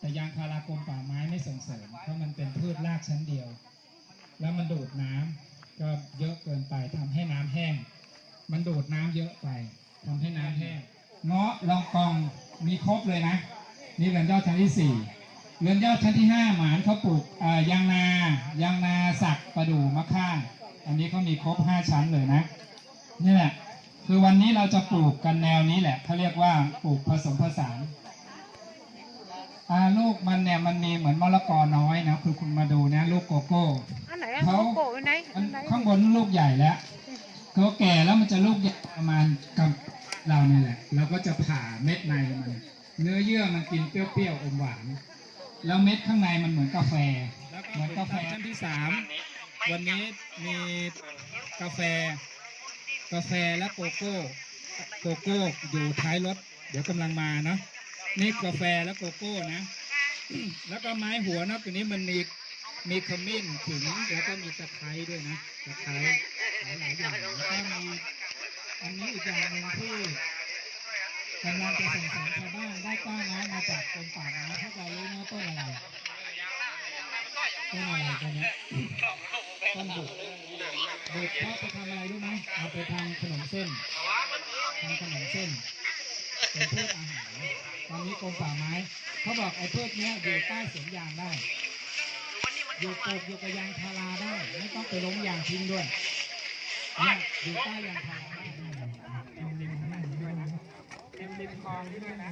แต่ยางพารากรมป่าไม้ไม่ส่งเสริมเพราะมันเป็นพืชรากชั้นเดียว แล้วมันดูดน้ำก็เยอะเกินไปทำให้น้ำแห้ง มันดูดน้ำเยอะไปทำให้น้ำแห้งเงาะลองกองมีครบเลยนะ นี่เรือนยอดชั้นที่สี่เรือนยอดชั้นที่ห้าหมานเขาปลูกยางนายางนาสักประดู่มะข่าอันนี้เขามีครบห้าชั้นเลยนะนี่แหละคือวันนี้เราจะปลูกกันแนวนี้แหละเขาเรียกว่าปลูกผสมผสาน ลูกมันเนี่ยมันมีเหมือนมะละกอน้อยนะคือคุณมาดูนะลูกโกโก้อันไหนอะเขาโกโก้อันไหนมัอันนไหนข้างบนลูกใหญ่แล้วเขาแก่แล้วมันจะลูกใหญ่ประมาณกับเราเนี่ยแหละเราก็จะผ่าเม็ดในมัน เนื้อเยื่อมันกินเปรี้ยวๆอมหวานแล้วเม็ดข้างในมันเหมือนกาแฟเหมือนกาแฟชั้นที่สามวันนี้มีกาแฟ กาแฟและโกโก้โกโก้อยู่ท้ายรถเดี๋ยวกำลังมาเนาะ นี่กาแฟและโกโก้นะ แล้วก็ไม้หัวนอกจากนี้มันมีมีขมิ้นขิงแล้วก็มีตะไคร้ด้วยนะตะไคร้หลายๆอย่างแล้วก็มีอันนี้อีกอย่างหนึ่งที่กำลังจะส่งเสริมชาวบ้านได้ก้าไม้มาจากกรมป่าไม้ถ้าเรารู้นะต้นอะไรต้นอะไรกันเนี่ยต้นบุกบุกเขาไปทำอะไรรู้ไหมเอาไปทำขนมเส้นทำขนมเส้นเป็นพืชอาหาร ตอนนี้กรมป่าไม้เขาบอกไอ้พืชเนี้ยอยู่ใต้สวนยางได้ อยู่ปลูกอยู่กับยางพาราได้ ไม่ต้องไปล้มยางทิ้งด้วยเนี่ยอยู่ใต้ยางพาราได้ริมๆด้วยนะริมริมคลองด้วยนะ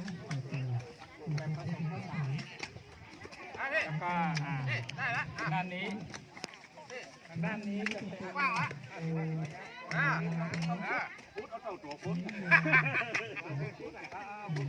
แบบผสมผสานแล้วก็อ่าด้านนี้ทางด้านนี้จะเป็นเอ่อน